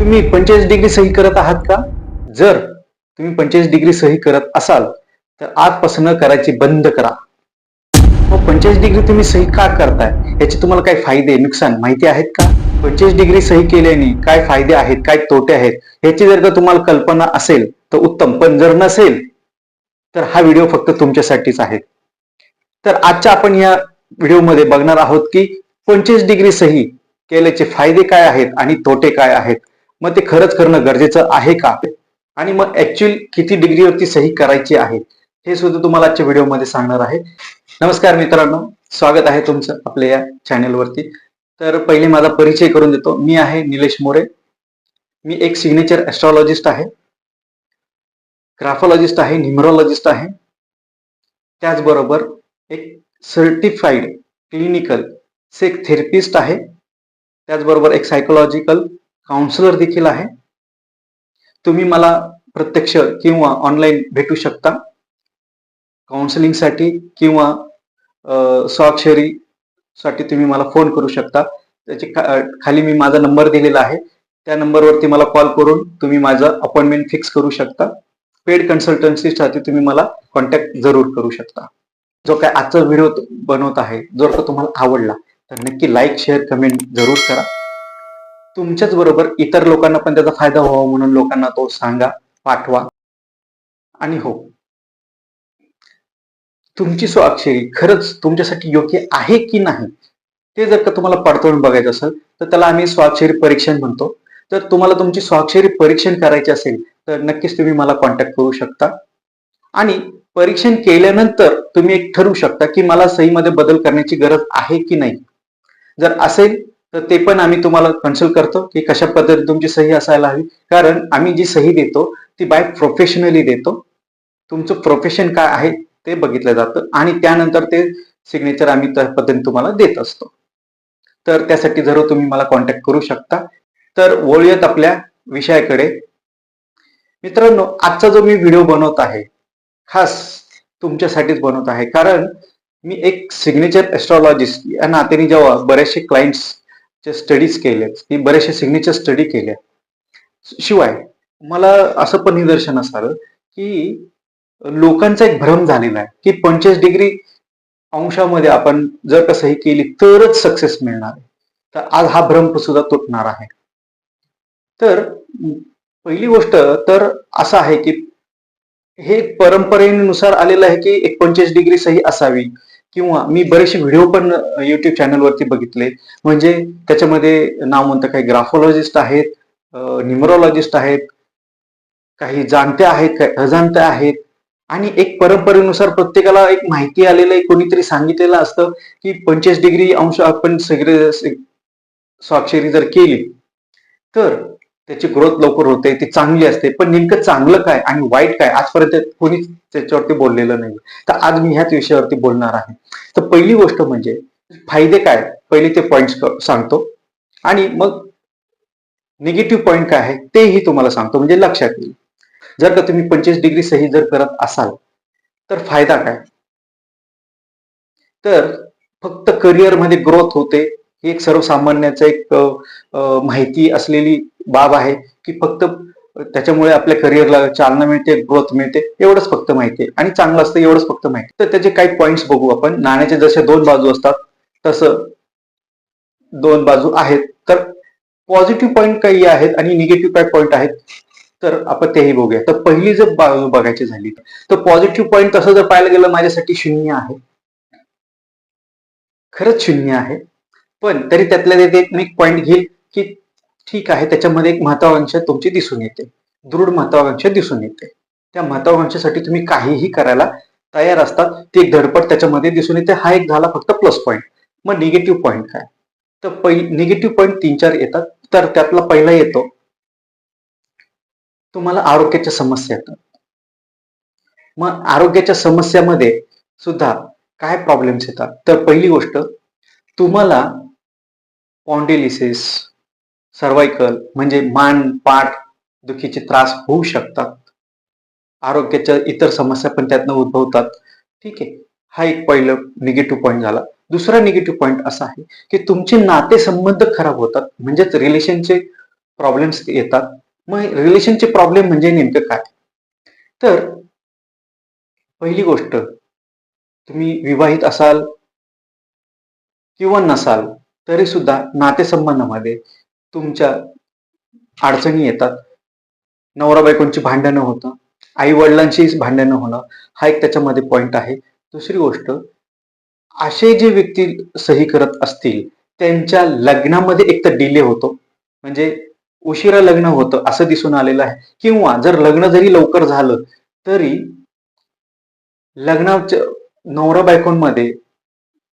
तुम्ही पंचेचाळीस डिग्री सही करत आहात का? जर तुम्ही पंचेचाळीस डिग्री सही करत असाल तर आजपासून करायची बंद करा. मग पंचेचाळीस डिग्री तुम्ही सही का करताय? याचे तुम्हाला काय फायदे नुकसान माहिती आहेत का? पंचेचाळीस डिग्री सही केल्याने काय फायदे आहेत काय तोटे आहेत? याची जर का तुम्हाला कल्पना असेल तर उत्तम. पण जर नसेल तर हा व्हिडिओ फक्त तुमच्यासाठीच आहे. तर आजच्या आपण या व्हिडिओमध्ये बघणार आहोत की पंचवीस डिग्री सही केल्याचे फायदे काय आहेत आणि तोटे काय आहेत? मग ते खरंच करणं गरजेचं आहे का? आणि मग ऍक्च्युअल किती डिग्रीवरती सही करायची आहे? हे सुद्धा तुम्हाला आजच्या व्हिडिओमध्ये सांगणार आहे. नमस्कार मित्रांनो स्वागत आहे तुमचं आपल्या या चॅनेलवरती तर पहिले माझा परिचय करून देतो. मी आहे निलेश मोरे. मी एक सिग्नेचर ॲस्ट्रॉलॉजिस्ट आहे. ग्राफॉलॉजिस्ट आहे न्युमरॉलॉजिस्ट आहे. त्याचबरोबर एक सर्टिफाईड क्लिनिकल सेक थेरपिस्ट आहे. त्याचबरोबर एक सायकोलॉजिकल काउन्सिलर देखील आहे. तुम्ही मला प्रत्यक्ष किंवा ऑनलाईन भेटू शकता. काउन्सिलिंगसाठी किंवा स्वाक्षरीसाठी तुम्ही मला फोन करू शकता. त्याची खाली मी माझा नंबर दिलेला आहे. त्या नंबरवरती मला कॉल करून तुम्ही माझं अपॉइंटमेंट फिक्स करू शकता. पेड कन्सल्टन्सीसाठी तुम्ही मला कॉन्टॅक्ट जरूर करू शकता. जो काय आजचा व्हिडिओ बनवत आहे जर का तुम्हाला आवडला तर नक्की लाईक शेअर कमेंट जरूर करा. तुमच्याच बरोबर इतर लोकांना पण त्याचा फायदा व्हावा म्हणून लोकांना तो सांगा पाठवा. आणि हो. तुमची स्वाक्षरी खरंच तुमच्यासाठी योग्य आहे की नाही ते जर का तुम्हाला पडताळून बघायचं असेल तर त्याला आम्ही स्वाक्षरी परीक्षण म्हणतो. तर तुम्हाला तुमची स्वाक्षरी परीक्षण करायची असेल तर नक्कीच तुम्ही मला कॉन्टॅक्ट करू शकता. आणि परीक्षण केल्यानंतर तुम्ही एक ठरवू शकता की मला सहीमध्ये बदल करण्याची गरज आहे की नाही. जर असेल तर ते पण आम्ही तुम्हाला कन्सल्ट करतो की कशा पद्धतीने तुमची सही असायला हवी. कारण आम्ही जी सही देतो ती बाय प्रोफेशनली देतो. तुमचं प्रोफेशन काय आहे ते बघितलं जातं आणि त्यानंतर ते सिग्नेचर आम्ही त्या पद्धतीने तुम्हाला देत असतो. तर त्यासाठी जरूर तुम्ही मला कॉन्टॅक्ट करू शकता. तर वळूयात आपल्या विषयाकडे. मित्रांनो आजचा जो मी व्हिडिओ बनवत आहे खास तुमच्यासाठीच बनवत आहे. कारण मी एक सिग्नेचर एस्ट्रॉलॉजिस्ट या नात्याने जेव्हा बरेचसे चे स्टडीज केले की बरेचसे सिग्नेचर स्टडी केल्या शिवाय मला असं पण निदर्शनास आलं की लोकांचा एक भ्रम झालेला आहे. की पंचवीस डिग्री अंशामध्ये आपण जर का सही केली तरच सक्सेस मिळणार तर आज हा भ्रम सुद्धा तुटणार आहे. तर पहिली गोष्ट तर असं आहे की हे परंपरेनुसार आलेलं आहे की एक पंचवीस डिग्री सही असावी. किंवा मी बरेचसे व्हिडिओ पण युट्यूब चॅनलवरती बघितले. म्हणजे त्याच्यामध्ये नाव म्हणतं काही ग्राफोलॉजिस्ट आहेत न्युमरोलॉजिस्ट आहेत काही जाणते आहेत काही अजाणते आहेत. आणि एक परंपरेनुसार प्रत्येकाला एक माहिती आलेलं आहे कोणीतरी सांगितलेलं असतं की पंचवीस डिग्री अंश आपण सगळे स्वाक्षरी जर केली तर त्याची ग्रोथ लवकर होते ती चांगली असते. पण नेमकं चांगलं काय आणि वाईट काय आजपर्यंत कोणीच त्याच्यावरती बोललेलं नाही तर आज मी ह्याच विषयावरती बोलणार आहे. तर पहिली गोष्ट म्हणजे फायदे काय? पहिले ते पॉइंट सांगतो. आणि मग निगेटिव्ह पॉईंट काय आहे तेही तुम्हाला सांगतो. म्हणजे लक्षात येईल. जर का तुम्ही पंचवीस डिग्री सही जर करत असाल तर फायदा काय? तर फक्त करिअरमध्ये ग्रोथ होते ही एक सर्वसामान्याचं एक माहिती असलेली बाब आहे की फक्त त्याच्यामुळे आपल्या करिअरला चालना मिळते ग्रोथ मिळते एवढंच फक्त माहिती आहे. आणि चांगलं असतं एवढंच फक्त माहिती तर त्याचे काही पॉईंट्स बघू आपण. नाण्याचे जसे दोन बाजू असतात तसं दोन बाजू आहेत. तर पॉझिटिव्ह पॉईंट काही आहेत आणि निगेटिव्ह काय पॉईंट आहेत तर आपण तेही बघूया. तर पहिली जर बाजू बघायची झाली तर पॉझिटिव्ह पॉईंट तसं जर पाहायला गेलं माझ्यासाठी शून्य आहे. खरंच शून्य आहे. पण तरी त्यातल्या त्यात एक मी घेईल की ठीक आहे त्याच्यामध्ये एक महत्वाकांक्षा तुमची दिसून येते. दृढ महत्वाकांक्षा दिसून येते. त्या महत्वाकांक्षेसाठी तुम्ही काहीही करायला तयार असतात. ती एक धडपड त्याच्यामध्ये दिसून येते. हा एक झाला फक्त प्लस पॉईंट मग निगेटिव्ह पॉईंट काय? तर पहिली निगेटिव्ह पॉईंट तीन चार येतात. तर त्यातला पहिला येतो. तुम्हाला आरोग्याच्या समस्या येतात. मग आरोग्याच्या समस्यामध्ये सुद्धा काय प्रॉब्लेम्स येतात? तर पहिली गोष्ट तुम्हाला पॉन्डेलिसिस सर्वायकल म्हणजे मान पाठ दुखीचे त्रास होऊ शकतात. आरोग्याच्या इतर समस्या पण त्यातनं उद्भवतात. ठीक आहे. हा एक पहिलं निगेटिव्ह पॉईंट झाला. दुसरा निगेटिव्ह पॉईंट असा आहे की तुमचे नातेसंबंध खराब होतात म्हणजेच रिलेशनचे प्रॉब्लेम्स येतात. मग रिलेशनचे प्रॉब्लेम म्हणजे नेमकं काय? तर पहिली गोष्ट तुम्ही विवाहित असाल किंवा नसाल तरी सुद्धा नातेसंबंधामध्ये तुमच्या अडचणी येतात. नवरा बायकोंची भांडणं होतं. आई वडिलांशी भांडणं होणं हा एक त्याच्यामध्ये पॉइंट आहे. दुसरी गोष्ट असे जे व्यक्ती सही करत असतील त्यांच्या लग्नामध्ये एक तर डिले होतो. म्हणजे उशिरा लग्न होतं असं दिसून आलेलं आहे. किंवा जर लग्न जरी लवकर झालं तरी लग्नाच्या नवरा बायकोंमध्ये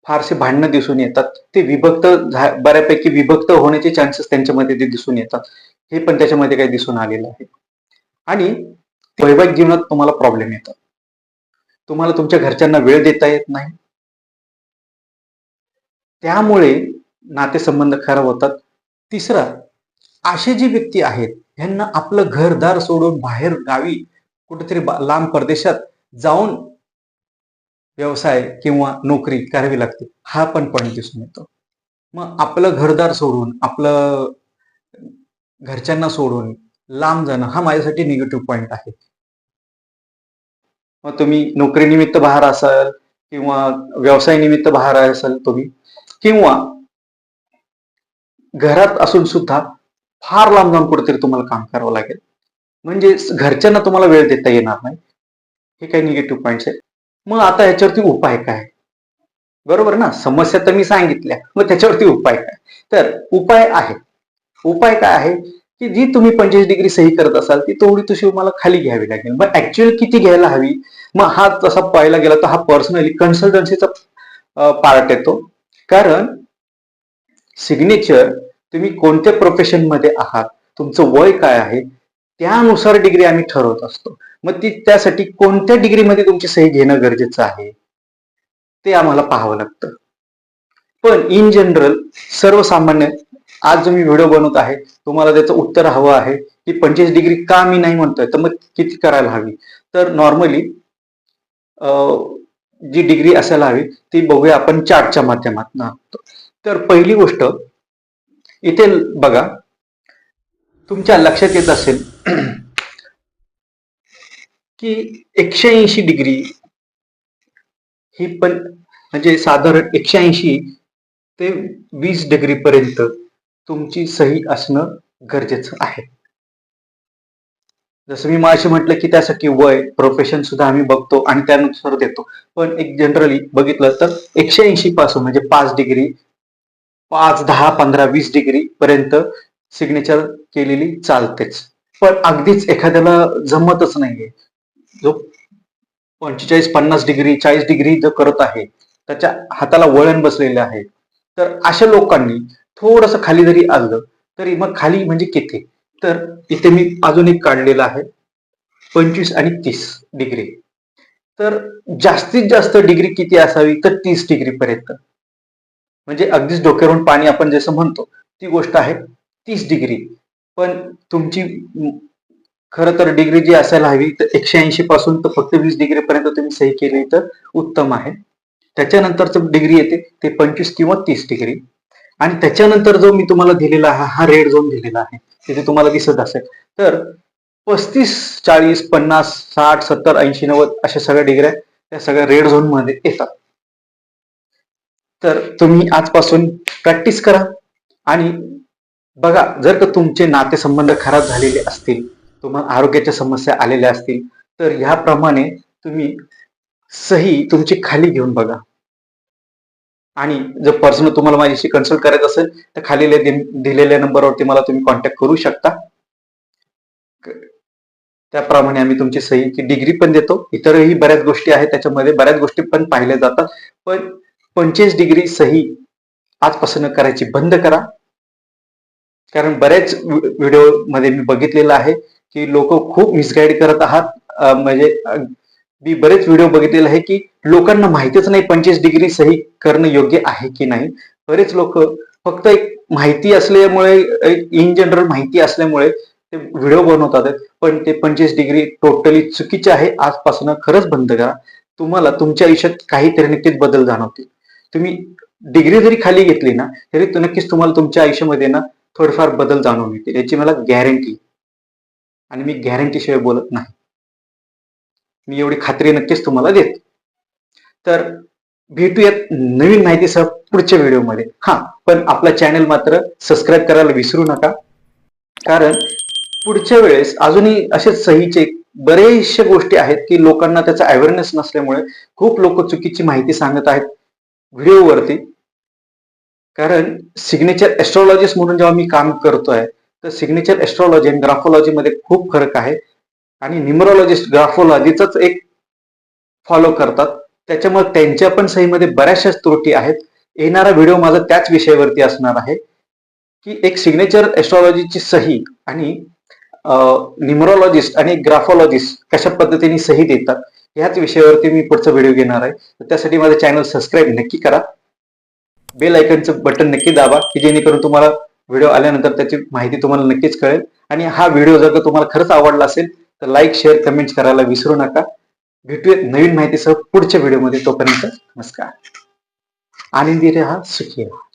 फारसे भांडणं दिसून येतात. ते विभक्त झा- बऱ्यापैकी विभक्त होण्याचे चान्सेस त्यांच्यामध्ये ते दिसून येतात हे पण त्याच्यामध्ये काही दिसून आलेलं आहे. आणि वैवाहिक जीवनात तुम्हाला प्रॉब्लेम येतात. तुम्हाला तुमच्या घरच्यांना वेळ देता येत नाही. त्यामुळे नातेसंबंध खराब होतात. तिसरा असे जे व्यक्ती आहेत ह्यांना आपलं घरदार सोडून बाहेर गावी कुठेतरी लांब परदेशात जाऊन व्यवसाय किंवा नोकरी करावी लागते हा पण पॉईंट दिसून येतो. मग आपलं घरदार सोडून आपलं घरच्यांना सोडून लांब जाणं हा माझ्यासाठी निगेटिव्ह पॉईंट आहे. मग तुम्ही नोकरीनिमित्त बाहेर असाल किंवा व्यवसाय निमित्त बाहेर असाल तुम्ही किंवा घरात असून सुद्धा फार लांब जाऊन कुठेतरी तुम्हाला काम करावं लागेल. म्हणजे घरच्यांना तुम्हाला वेळ देता येणार नाही. हे काही निगेटिव्ह पॉईंट्स आहेत. मग आता याच्यावरती उपाय काय? बरोबर ना? समस्या तर मी सांगितल्या मग त्याच्यावरती उपाय काय? तर उपाय आहे. उपाय काय आहे? की जी तुम्ही पंचवीस डिग्री सही करत असाल ती तेवढी तुझी तुम्हाला खाली घ्यावी लागेल. मग ऍक्च्युअल किती घ्यायला हवी? मग हा तसा पाहायला गेला तर हा पर्सनली कन्सल्टन्सीचा पार्ट येतो. कारण सिग्नेचर तुम्ही कोणत्या प्रोफेशनमध्ये आहात तुमचं वय काय आहे त्यानुसार डिग्री आम्ही ठरवत असतो. मग ती त्यासाठी कोणत्या डिग्रीमध्ये तुमची सही घेणं गरजेचं आहे? ते आम्हाला पाहावं लागतं. पण इन जनरल सर्वसामान्य आज जो मी व्हिडिओ बनवत आहे तुम्हाला त्याचं उत्तर हवं आहे की पंचवीस डिग्री का मी नाही म्हणतोय? तर मग किती करायला हवी? तर नॉर्मली जी डिग्री असायला हवी ती बघूया आपण चार्टच्या माध्यमातून तर पहिली गोष्ट इथे बघा तुमच्या लक्षात येत असेल की एकशे ऐंशी डिग्री ही पण म्हणजे साधारण एकशे ऐंशी ते वीस डिग्री पर्यंत तुमची सही असणं गरजेचं आहे. जसं मी माझे म्हटलं की त्यासाठी वय प्रोफेशन सुद्धा आम्ही बघतो आणि त्यानुसार देतो. पण एक जनरली बघितलं तर एकशे ऐंशी पासून म्हणजे पाच डिग्री पाच दहा पंधरा वीस डिग्री पर्यंत सिग्नेचर केलेली चालतेच. पण अगदीच एखाद्याला जमतच नाहीये. जो पंचेचाळीस पन्नास डिग्री चाळीस डिग्री जो करत आहे त्याच्या हाताला वळण बसलेले आहे. तर अशा लोकांनी थोडस खाली जरी आलं तरी मग खाली म्हणजे किती? तर इथे मी अजून एक काढलेलं आहे. पंचवीस आणि तीस डिग्री. तर जास्तीत जास्त डिग्री किती असावी? तर तीस डिग्री पर्यंत. म्हणजे अगदीच डोक्यावरून पाणी आपण जसं म्हणतो ती गोष्ट आहे तीस डिग्री. पण तुमची खरं तर डिग्री जी असायला हवी तर एकशे ऐंशी पासून तर फक्त वीस डिग्री पर्यंत तुम्ही सही केली तर उत्तम आहे. त्याच्यानंतर डिग्री येते ते पंचवीस किंवा तीस डिग्री आणि त्याच्यानंतर जो मी तुम्हाला दिलेला आहे हा रेड झोन दिलेला आहे तिथे तुम्हाला दिसत असेल. तर पस्तीस चाळीस पन्नास साठ सत्तर ऐंशी नव्वद अशा सगळ्या डिग्र्या त्या सगळ्या रेड झोनमध्ये येतात. तर तुम्ही आजपासून प्रॅक्टिस करा. आणि बघा जर का तुमचे नातेसंबंध खराब झालेले असतील तुम्हाला आरोग्याच्या समस्या आलेल्या असतील तर ह्याप्रमाणे तुम्ही सही तुमची खाली घेऊन बघा. आणि जर पर्सनल तुम्हाला माझ्याशी कन्सल्ट करायचं असेल तर खाली दिलेल्या नंबरवरती मला तुम्ही कॉन्टॅक्ट करू शकता. त्याप्रमाणे आम्ही तुमची सहीची डिग्री पण देतो. इतरही बऱ्याच गोष्टी आहेत त्याच्यामध्ये बऱ्याच गोष्टी पण पाहिल्या जातात. पण पंचवीस डिग्री सही आजपासून करायची बंद करा. कारण बऱ्याच व्हिडिओमध्ये मी बघितलेलं आहे की लोक खूप मिसगाईड करत आहात. म्हणजे मी बरेच व्हिडिओ बघितलेले आहे की लोकांना माहितीच नाही पंचवीस डिग्री सही करणं योग्य आहे की नाही. बरेच लोक फक्त एक माहिती असल्यामुळे इन जनरल माहिती असल्यामुळे ते व्हिडिओ बनवतात. पण ते पंचवीस डिग्री टोटली चुकीचे आहे. आजपासून खरंच बंद करा. तुम्हाला तुमच्या आयुष्यात काहीतरी नक्कीच बदल जाणवतील. तुम्ही डिग्री जरी खाली घेतली ना तरी नक्कीच तुम्हाला तुमच्या आयुष्यामध्ये ना थोडेफार बदल जाणून येतील. याची मला गॅरंटी आणि मी गॅरंटी शिवाय बोलत नाही. मी एवढी खात्री नक्कीच तुम्हाला देतो. तर भेटूयात नवीन माहितीसह पुढच्या व्हिडिओमध्ये. हा पण आपला चॅनल मात्र सबस्क्राईब करायला विसरू नका. कारण पुढच्या वेळेस अजूनही असे सहीचे बरेचशे गोष्टी आहेत की लोकांना त्याचा अवेअरनेस नसल्यामुळे खूप लोक चुकीची माहिती सांगत आहेत व्हिडिओवरती. कारण सिग्नेचर एस्ट्रॉलॉजिस्ट म्हणून जेव्हा मी काम करतोय तर सिग्नेचर एस्ट्रॉलॉजी आणि ग्राफोलॉजीमध्ये खूप फरक आहे. आणि न्युमरोलॉजिस्ट ग्राफोलॉजीचाच एक फॉलो करतात. त्याच्यामुळे त्यांच्या पण सहीमध्ये बऱ्याचशा त्रुटी आहेत. येणारा व्हिडिओ माझा त्याच विषयावरती असणार आहे. की एक सिग्नेचर एस्ट्रॉलॉजीची सही आणि न्युमरोलॉजिस्ट आणि ग्राफोलॉजिस्ट कशा पद्धतीने सही देतात ह्याच विषयावरती मी पुढचा व्हिडिओ घेणार आहे. तर त्यासाठी माझं चॅनल सबस्क्राईब नक्की करा. बेल आयकनचं बटन नक्की दाबा की जेणेकरून तुम्हाला व्हिडिओ आल्यानंतर त्याची माहिती तुम्हाला नक्कीच कळेल. आणि हा व्हिडिओ जर का तुम्हाला खरंच आवडला असेल तर लाईक शेअर कमेंट्स करायला विसरू नका. भेटूयात नवीन माहितीसह पुढच्या व्हिडिओमध्ये. तोपर्यंत नमस्कार. आनंदी रहा सुखी रहा.